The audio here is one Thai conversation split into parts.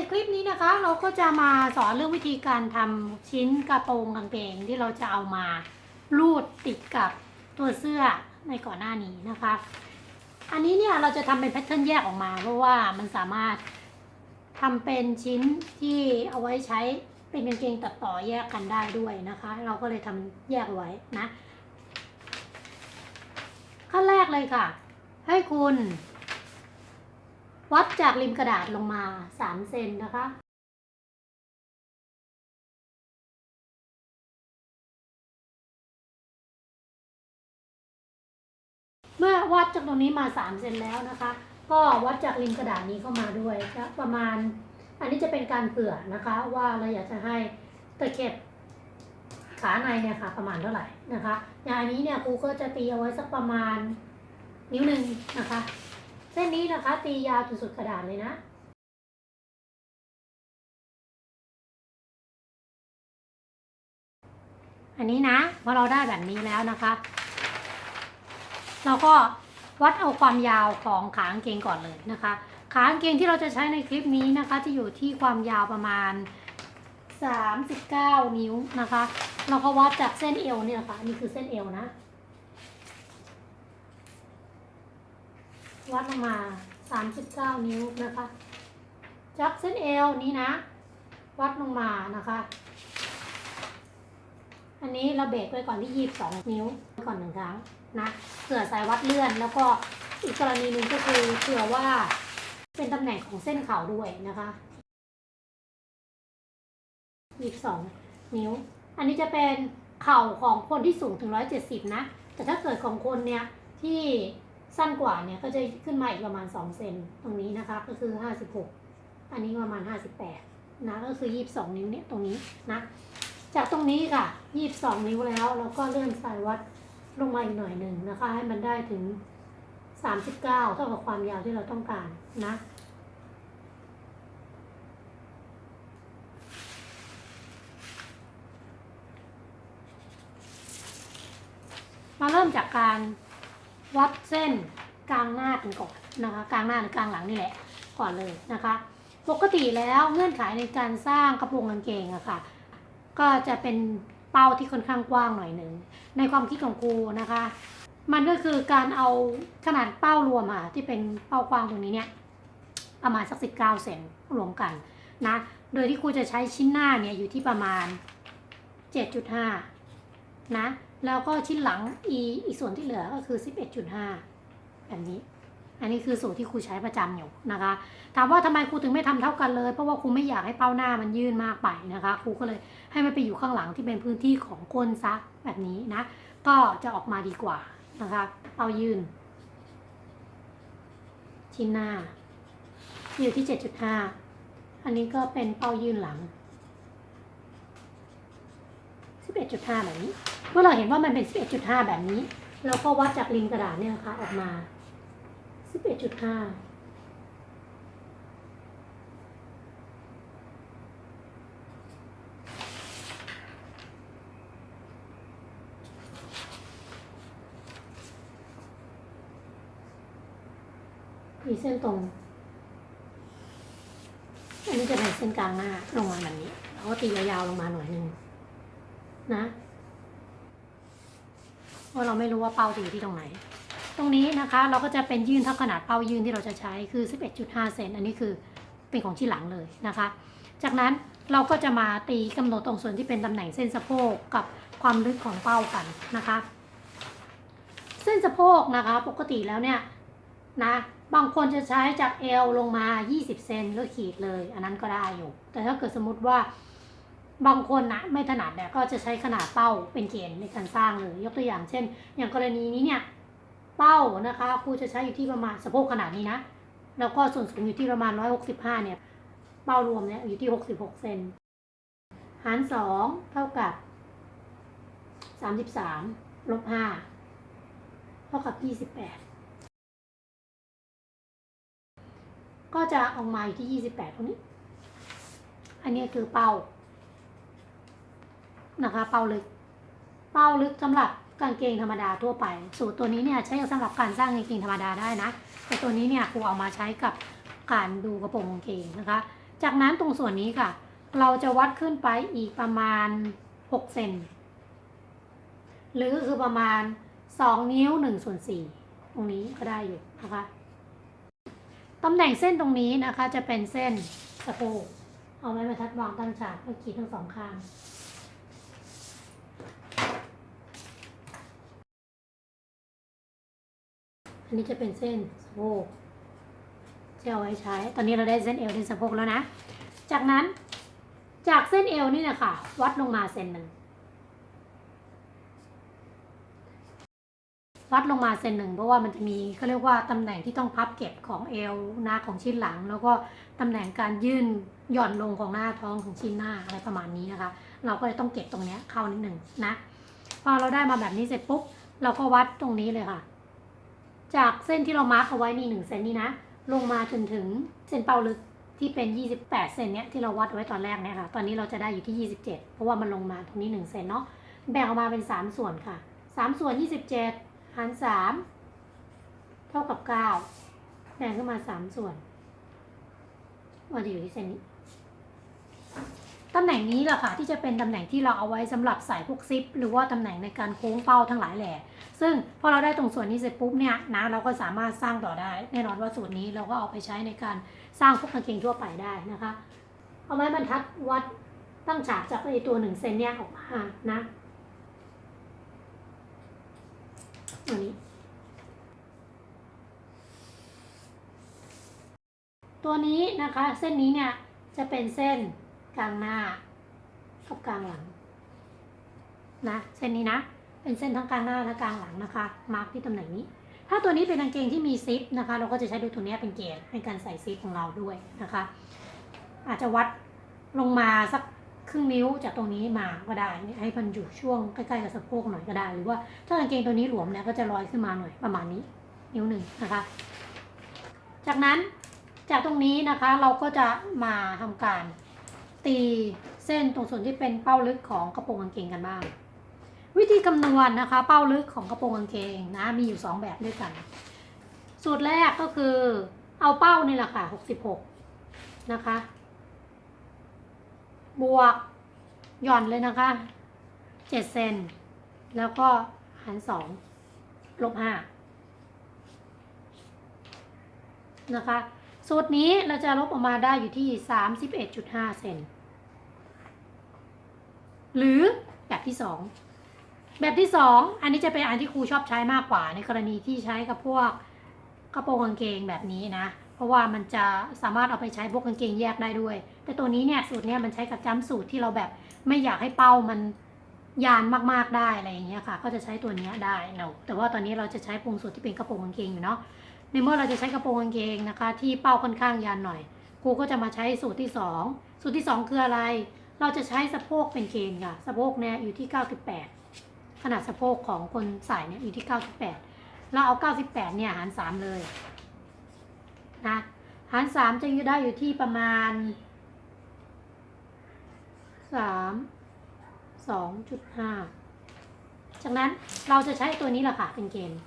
ในคลิปนี้นะคะ เราก็จะมาสอนเรื่องวิธีการทำชิ้นกระโปรงกางเกงที่เราจะเอามารูดติดกับตัวเสื้อในก่อนหน้านี้นะคะ อันนี้เนี่ยเราจะทำเป็นแพทเทิร์นแยกออกมา เพราะว่ามันสามารถทำเป็นชิ้นที่เอาไว้ใช้เป็นกางเกงตัดต่อแยกกันได้ด้วยนะคะ เราก็เลยทำแยกไว้นะ ขั้นแรกเลยค่ะ ให้คุณ วัดจากริมกระดาษลงมา 3 เซนนะคะ เมื่อวัดจากตรงนี้มา 3 เซนแล้วนะคะ ก็วัดจากริมกระดาษนี้เข้ามาด้วยจะประมาณ อันนี้จะเป็นการเผื่อนะคะ ว่าเราอยากจะให้ตะเข็บขาในเนี่ยค่ะประมาณเท่าไหร่นะคะอย่างนี้เนี่ยครูก็จะตีเอาไว้สักประมาณนิ้วหนึ่งนะคะ เส้นนี้นะคะ ตียาวจนสุดกระดาษเลยนะอันนี้นะพอเราได้แบบนี้แล้วนะคะ เราก็วัดเอาความยาวของขากางเกงก่อนเลยนะคะ ขากางเกงที่เราจะใช้ในคลิปนี้นะคะ จะอยู่ที่ความยาวประมาณ 39 นิ้วนะคะ เราก็วัดจากเส้นเอวเนี่ยนะคะนี่คือเส้นเอวนะ วัดลงมา39นิ้วนะคะจากเส้นเอวนี้นะ วัดลงมานะคะ อันนี้เราเบรกไว้ก่อนที่22นิ้วก่อนหนึ่งครั้งนะเผื่อสายวัดเลื่อนแล้วก็อีกกรณีหนึ่งก็คือเผื่อว่าเป็นตำแหน่งของเส้นเข่าด้วยนะคะ22นิ้ว อันนี้จะเป็นเข่าของคนที่สูงถึง170นะ แต่ถ้าเกิดของคนเนี่ยที่ สั้นกว่าเนี่ยก็จะขึ้นมาอีกประมาณ 2 เซนตรงนี้นะคะ ก็คือ 56 อันนี้ประมาณ 58 นะ ก็คือ 22 นิ้วเนี่ยตรงนี้นะ จากตรงนี้ค่ะ 22 นิ้วแล้วเราก็เลื่อนสายวัดลงมาอีกหน่อยหนึ่งนะคะ ให้มันได้ถึง 39 เท่ากับความยาวที่เราต้องการนะมาเริ่มจากการ วัดเส้นกลางหน้ากันก่อนนะคะกลางหน้าหรือกลางหลังนี่แหละก่อนเลยนะคะ ปกติแล้วเงื่อนไขในการสร้างกระโปรงกางเกงอะค่ะก็จะเป็นเป้าที่ค่อนข้างกว้างหน่อยหนึ่งในความคิดของครูนะคะ มันก็คือการเอาขนาดเป้ารวมอะที่เป็นเป้ากว้างตรงนี้เนี่ยประมาณสักสิบเก้าเซนรวมกันนะโดยที่ครูจะใช้ชิ้นหน้าเนี่ยอยู่ที่ประมาณเจ็ดจุดห้านะ แล้วก็ชิ้นหลังอีอีกส่วนที่เหลือก็คือสิบเอ็ดจุดห้าแบบนี้ อันนี้คือสูตรที่ครูใช้ประจำอยู่นะคะ ถามว่าทำไมครูถึงไม่ทำเท่ากันเลย เพราะว่าครูไม่อยากให้เป้าหน้ามันยื่นมากไปนะคะ ครูก็เลยให้มันไปอยู่ข้างหลังที่เป็นพื้นที่ของก้นซักแบบนี้นะ ก็จะออกมาดีกว่านะคะ เป้ายื่น ชิ้นหน้า อยู่ที่ 7.5 อันนี้ก็เป็นเป้ายื่นหลัง 11.5แบบนี้ เมื่อเราเห็นว่ามันเป็น 11.5 แบบนี้ เราก็วัดจากริมกระดาษเนี่ยนะคะออกมา 11.5มีเส้นตรง อันนี้จะเป็นเส้นกลางหน้าลงมาแบบนี้ แล้วก็ตียาวๆลงมาหน่อยหนึ่งนะ เราะเราไม่รู้ว่าเป้าจะอยู่ที่ตรงไหน ตรงนี้นะคะเราก็จะเป็นยื่นเท่าขนาดเป้ายื่นที่เราจะใช้คือ 11.5 เซนอันนี้คือเป็นของที่หลังเลยนะคะ จากนั้นเราก็จะมาตีกำหนดตรงส่วนที่เป็นตำแหน่งเส้นสะโพกกับความลึกของเป้ากันนะคะ เส้นสะโพกนะคะปกติแล้วเนี่ยนะบางคนจะใช้จากเอวลงมา 20 เซนแล้วขีดเลย อันนั้นก็ได้อยู่ แต่ถ้าเกิดสมมติว่า บางคนนะไม่ถนัดเนี่ยก็จะใช้ขนาดเป้าเป็นเกณฑ์ในการสร้างเลยยกตัวอย่างเช่น อย่างกรณีนี้เนี่ยเป้านะคะครูจะใช้อยู่ที่ประมาณสะโพกขนาดนี้นะ แล้วก็ส่วนสูงอยู่ที่ประมาณ 165 เนี่ย เป้ารวมเนี่ยอยู่ที่ 66 เซนหาร 2 เท่ากับ 33ลบ5เท่ากับ 28 ก็จะออกมาอยู่ที่ 28 ตรงนี้ อันนี้คือเป้า นะคะ เป้าลึก เป้าลึกสำหรับกางเกงธรรมดาทั่วไป สูตรตัวนี้เนี่ยใช้สำหรับการสร้างกางเกงธรรมดาได้นะ แต่ตัวนี้เนี่ยครูเอามาใช้กับการดูกระโปรงกางเกงนะคะ จากนั้นตรงส่วนนี้ค่ะ เราจะวัดขึ้นไปอีกประมาณ6เซนหรือก็คือประมาณ 2 นิ้ว1ส่วน4ตรงนี้ก็ได้อยู่นะคะตำแหน่งเส้นตรงนี้นะคะจะเป็นเส้นสะโพกเอาไม้บรรทัดวางตั้งฉากเพื่อขีดทั้งสองข้าง อันนี้จะเป็นเส้นสะโพกที่เอาไว้ใช้ ตอนนี้เราได้เส้นเอวเส้นสะโพกแล้วนะ จากนั้นจากเส้นเอวนี่นะคะวัดลงมาเซนหนึ่ง วัดลงมาเซนหนึ่งเพราะว่ามันจะมีเขาเรียกว่าตำแหน่งที่ต้องพับเก็บของเอวหน้าของชิ้นหลัง แล้วก็ตำแหน่งการยื่นหย่อนลงของหน้าท้องของชิ้นหน้าอะไรประมาณนี้นะคะ เราก็จะต้องเก็บตรงนี้เข้านิดหนึ่งนะ พอเราได้มาแบบนี้เสร็จปุ๊บเราก็วัดตรงนี้เลยค่ะ จากเส้นที่เรามาร์กเอาไว้นี่หนึ่งเซนนี่นะ ลงมาจนถึงเส้นเป้าลึกที่เป็น 28 เซนเนี้ยที่เราวัดไว้ตอนแรกเนี่ยค่ะ ตอนนี้เราจะได้อยู่ที่ 27 เพราะว่ามันลงมาตรงนี้1เซนเนาะ แบ่งออกมาเป็น 3 ส่วนค่ะ 3 ส่วน 27 หาร 3 เท่ากับ 9 แบ่งขึ้นมา 3 ส่วนมันจะอยู่ที่เซนนี้ ตำแหน่งนี้แหละค่ะที่จะเป็นตำแหน่งที่เราเอาไว้สำหรับใส่พวกซิป หรือว่าตำแหน่งในการโค้งเป้าทั้งหลายแหล่ซึ่งพอเราได้ตรงส่วนนี้เสร็จปุ๊บเนี่ยนะเราก็สามารถสร้างต่อได้ แน่นอนว่าสูตรนี้เราก็เอาไปใช้ในการสร้างพวกกางเกงทั่วไปได้นะคะ เอาไม้บรรทัดวัดตั้งฉากจากไอตัวหนึ่งเซนเนี่ยออกมานะตัวนี้ตัวนี้นะคะเส้นนี้เนี่ยจะเป็นเส้น กลางหน้ากับกลางหลังนะเส้นนี้นะ เป็นเส้นทั้งกลางหน้าและกลางหลังนะคะ มาร์กที่ตำแหน่งนี้ ถ้าตัวนี้เป็นกางเกงที่มีซิปนะคะ เราก็จะใช้ดูตัวนี้เป็นเกณฑ์ในการใส่ซิปของเราด้วยนะคะ อาจจะวัดลงมาสักครึ่งนิ้วจากตรงนี้มาก็ได้ ให้มันอยู่ช่วงใกล้ๆกับสะโพกหน่อยก็ได้ หรือว่าถ้ากางเกงตัวนี้หลวมเนี่ยก็จะลอยขึ้นมาหน่อยประมาณนี้นิ้วหนึ่งนะคะ จากนั้นจากตรงนี้นะคะเราก็จะมาทำการ ตีเส้นตรงส่วนที่เป็นเป้าลึกของกระโปรงกางเกงกันบ้าง วิธีคำนวณนะคะ เป้าลึกของกระโปรงกางเกงนะมีอยู่ 2 แบบด้วยกัน สูตรแรกก็คือเอาเป้านี่แหละค่ะ66 นะคะ บวกหย่อนเลยนะคะ7เซนแล้วก็หาร2ลบ5นะคะ สูตรนี้เราจะลบออกมาได้อยู่ที่ 31.5 เซนหรือแบบที่ 2 แบบที่ 2 อันนี้จะเป็นอันที่ครูชอบใช้มากกว่า ในกรณีที่ใช้กับพวกกระโปรงกางเกงแบบนี้นะ เพราะว่ามันจะสามารถเอาไปใช้พวกกางเกงแยกได้ด้วย แต่ตัวนี้เนี่ยสูตรเนี่ยมันใช้กับจ้ำสูตรที่เราแบบไม่อยากให้เป้ามันยานมากๆได้อะไรอย่างเงี้ยค่ะ ก็จะใช้ตัวนี้ได้เราแต่ว่าตอนนี้เราจะใช้ปรุงสูตรที่เป็นกระโปรงกางเกงอยู่เนาะ ในเมื่อเราจะใช้กระโปรงกางเกงนะคะ ที่เป้าค่อนข้างยานหน่อยครูก็จะมาใช้สูตรที่ 2 สูตรที่ 2 คืออะไร เราจะใช้สะโพกเป็นเกณฑ์ค่ะ สะโพกเนี่ยอยู่ที่ 98 ขนาดสะโพกของคนใส่เนี่ยอยู่ที่ 98 เราเอา 98 เนี่ยหาร 3 เลยนะหาร 3 จะอยู่ได้อยู่ที่ประมาณ 3 2.5 จากนั้นเราจะใช้ตัวนี้แหละค่ะเป็นเกณฑ์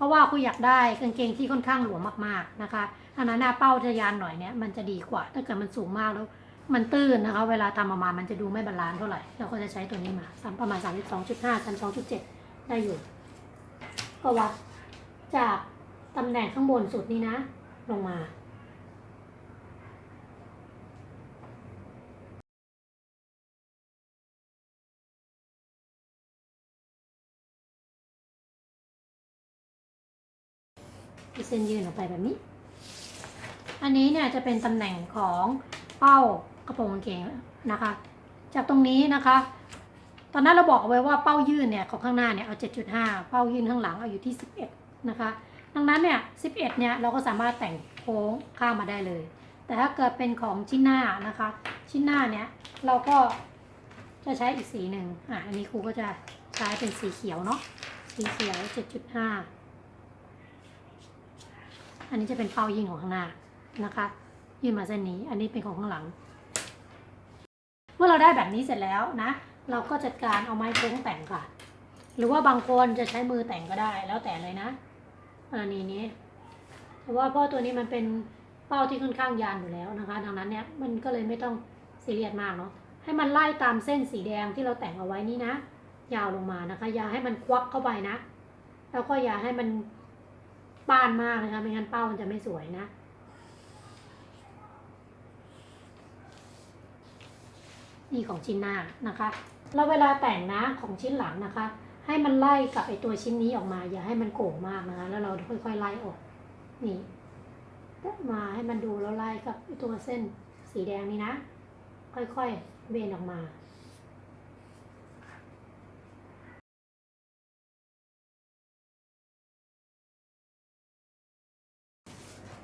เพราะว่าคุณอยากได้กางเกงที่ค่อนข้างหลวมมากๆนะคะอันนั้นหน้าเป้าทะยานหน่อยเนี่ยมันจะดีกว่า ถ้าเกิดมันสูงมากแล้วมันตื้นนะคะ เวลาทำออกมามันจะดูไม่บาลานซ์เท่าไหร่ เราก็จะใช้ตัวนี้มาสประมาณ 32.5 32.7 ได้อยู่ ก็วัดจากตำแหน่งข้างบนสุดนี้นะ ลงมา เส้นยืนออกไปแบบนี้ อันนี้เนี่ยจะเป็นตำแหน่งของเป้ากระโปรงกางเกงนะคะ จากตรงนี้นะคะ ตอนนั้นเราบอกเอาไว้ว่าเป้ายื่นเนี่ยของข้างหน้าเนี่ยเอา 7.5 เป้ายื่นข้างหลังเอาอยู่ที่ 11 นะคะ ดังนั้นเนี่ย 11 เนี่ยเราก็สามารถแต่งโค้งข้ามมาได้เลย แต่ถ้าเกิดเป็นของชิ้นหน้านะคะ ชิ้นหน้าเนี่ยเราก็จะใช้อีกสีหนึ่งอะอันนี้ครูก็จะใช้เป็นสีเขียวเนาะ สีเขียว 7.5 อันนี้จะเป็นเป้ายิงของข้างหน้านะคะ ยื่นมาเส้นนี้ อันนี้เป็นของข้างหลัง เมื่อเราได้แบบนี้เสร็จแล้วนะ เราก็จัดการเอาไม้โค้งแต่งค่ะ หรือว่าบางคนจะใช้มือแต่งก็ได้แล้วแต่เลยนะกรณีนี้แต่ว่าพราะตัวนี้มันเป็นเป้าที่ค่อนข้างยานอยู่แล้วนะคะ ดังนั้นเนี่ยมันก็เลยไม่ต้องซีเรียสมากเนาะให้มันไล่ตามเส้นสีแดงที่เราแต่งเอาไว้นี่นะ ยาวลงมานะคะ อย่าให้มันควักเข้าไปนะ แล้วก็อย่าให้มัน ป้านมากนะคะไม่งั้นเป้ามันจะไม่สวยนะ นี่ของชิ้นหน้านะคะ แล้วเวลาแต่งนะของชิ้นหลังนะคะ ให้มันไล่กับไอตัวชิ้นนี้ออกมา อย่าให้มันโก่งมากนะคะ แล้วเราค่อยๆไล่ออก นี่มาให้มันดูแล้วไล่กับไอตัวเส้นสีแดงนี่นะ ค่อยๆเวนออกมา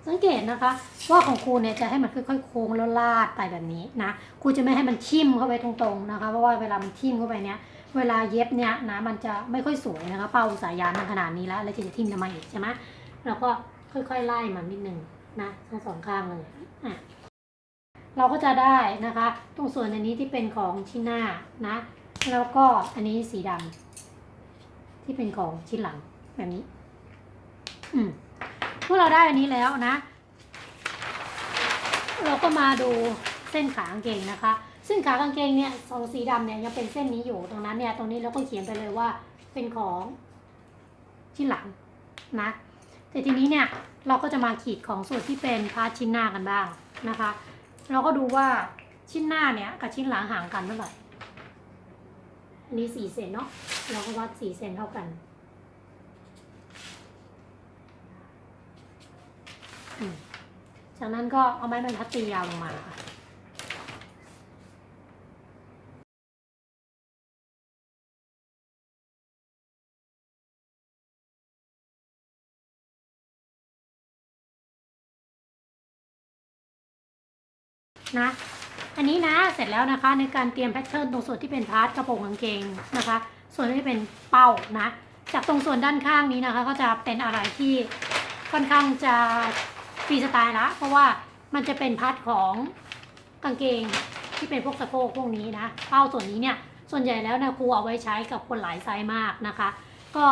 สังเกตนะคะ ว่าของครูเนี่ยจะให้มันค่อยๆโค้งแล้วลาดไปแบบนี้นะครูจะไม่ให้มันทิ่มเข้าไปตรงๆนะคะเพราะว่าเวลามันทิ่มเข้าไปเนี่ยเวลาเย็บเนี่ยนะมันจะไม่ค่อยสวยนะคะเป้าสาหยานมันขนาดนี้แล้วแล้วจะทิ่มทำไมอีกใช่ไหมเราก็ค่อยๆไล่มันนิดนึงนะทั้งสองข้างเลยอะเราก็จะได้นะคะ ตรงส่วนอันนี้ที่เป็นของชิ้นหน้านะ แล้วก็อันนี้สีดำที่เป็นของชิ้นหลังแบบนี้ อืม เมื่อเราได้อันนี้แล้วนะ เราก็มาดูเส้นขากางเกงนะคะ ซึ่งขากางเกงเนี่ยสองสีดำเนี่ยยังเป็นเส้นนี้อยู่ตรงนั้นเนี่ยตรงนี้เราก็เขียนไปเลยว่าเป็นของชิ้นหลังนะแต่ทีนี้เนี่ยเราก็จะมาขีดของส่วนที่เป็นพาร์ทชิ้นหน้ากันบ้างนะคะ เราก็ดูว่าชิ้นหน้าเนี่ยกับชิ้นหลังห่างกันเท่าไหร่อันนี้สี่เซนเนาะเราก็วัดสี่เซนเท่ากัน อืม จากนั้นก็เอาไม้บรรทัดตียาวลงมาค่ะนะอันนี้นะเสร็จแล้วนะคะในการเตรียมแพทเทิร์นตรงส่วนที่เป็นพาร์ทกระโปรงกางเกงนะคะ ส่วนที่เป็นเป้านะ จากตรงส่วนด้านข้างนี้นะคะ ก็จะเป็นอะไรที่ค่อนข้างจะ ฟรีสไตล์ละ เพราะว่ามันจะเป็นพาร์ทของกางเกงที่เป็นพวกสะโพกพวกนี้นะ เป้าส่วนนี้เนี่ยส่วนใหญ่แล้วนะครูเอาไว้ใช้กับคนหลายไซส์มากนะคะ ก็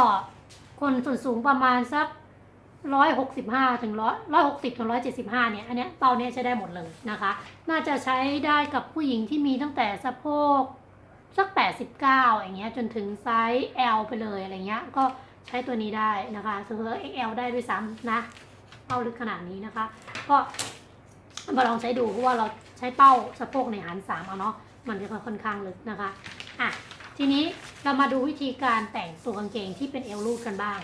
คนส่วนสูงประมาณสักร้อยหกสิบห้าถึงร้อยร้อยหกสิบถึงร้อยเจ็ดสิบห้าเนี่ยอันเนี้ยเป้าเนี้ยใช้ได้หมดเลยนะคะ น่าจะใช้ได้กับผู้หญิงที่มีตั้งแต่สะโพกสัก89อย่างเงี้ยจนถึงไซส์ L ไปเลยอะไรเงี้ยก็ใช้ตัวนี้ได้นะคะส่วน XL ได้ด้วยซ้ำนะ เป้าลึกขนาดนี้นะคะ ก็มาลองใช้ดูเพราะว่าเราใช้เป้าสะโพกในหารสามเอาเนาะมันจะค่อนข้างลึกนะคะอะทีนี้เรามาดูวิธีการแต่งตัวกางเกงที่เป็นเอวลูดกันบ้าง